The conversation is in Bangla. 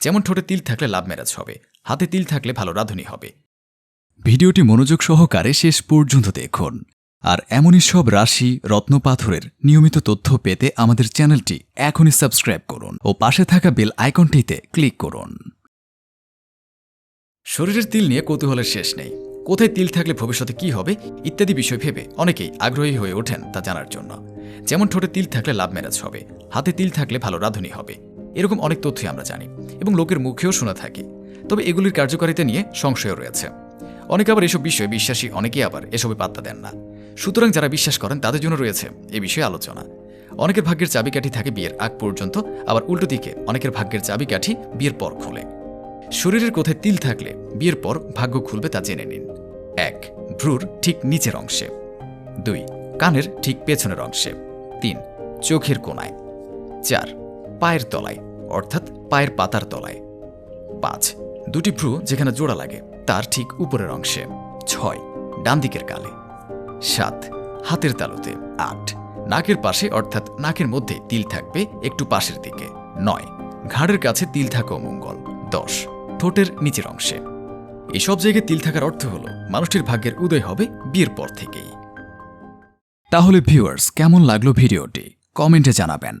যেমন ঠোঁটে তিল থাকলে লাভ ম্যারেজ হবে, হাতে তিল থাকলে ভালো রাঁধুনি হবে। ভিডিওটি মনোযোগ সহকারে শেষ পর্যন্ত দেখুন। আর এমনই সব রাশি রত্নপাথরের নিয়মিত তথ্য পেতে আমাদের চ্যানেলটি এখনই সাবস্ক্রাইব করুন ও পাশে থাকা বেল আইকনটিতে ক্লিক করুন। শরীরের তিল নিয়ে কৌতূহলের শেষ নেই। কোথায় তিল থাকলে ভবিষ্যতে কি হবে, ইত্যাদি বিষয় ভেবে অনেকেই আগ্রহী হয়ে ওঠেন তা জানার জন্য। যেমন ঠোঁটে তিল থাকলে লাভ ম্যারেজ হবে, হাতে তিল থাকলে ভালো রাঁধুনি হবে। এরকম অনেক তথ্যই আমরা জানি এবং লোকের মুখেও শোনা থাকি। তবে এগুলির কার্যকারিতা নিয়ে সংশয় রয়েছে। অনেকে আবার এসব বিষয়ে বিশ্বাসী, অনেকেই আবার এসবে পাত্তা দেন না। সুতরাং যারা বিশ্বাস করেন, তাদের জন্য রয়েছে এ বিষয়ে আলোচনা। অনেকের ভাগ্যের চাবিকাঠি থাকে বিয়ের আগ পর্যন্ত, আবার উল্টো দিকে অনেকের ভাগ্যের চাবিকাঠি বিয়ের পর খোলে। শরীরের কোথায় তিল থাকলে বিয়ের পর ভাগ্য খুলবে তা জেনে নিন। এক, ভ্রুর ঠিক নিচের অংশে। দুই, কানের ঠিক পেছনের অংশে। তিন, চোখের কোনায়। চার পায়ের তলায়, অর্থাৎ পায়ের পাতার তলায়। পাঁচ, দুটি ভ্রু যেখানে জোড়া লাগে, তার ঠিক উপরের অংশে। ছয় ডান দিকের কালে। সাত, হাতের তালুতে। আট, নাকের পাশে, অর্থাৎ নাকের মধ্যে তিল থাকবে একটু পাশের দিকে। নয়, ঘাড়ের কাছে তিল থাকা মঙ্গল দশ, ঠোঁটের নিচের অংশে। এসব জায়গায় তিল থাকার অর্থ হল, মানুষটির ভাগ্যের উদয় হবে বিয়ের পর থেকেই। তাহলে ভিউয়ার্স কেমন লাগল ভিডিওটি? কমেন্টে জানাবেন।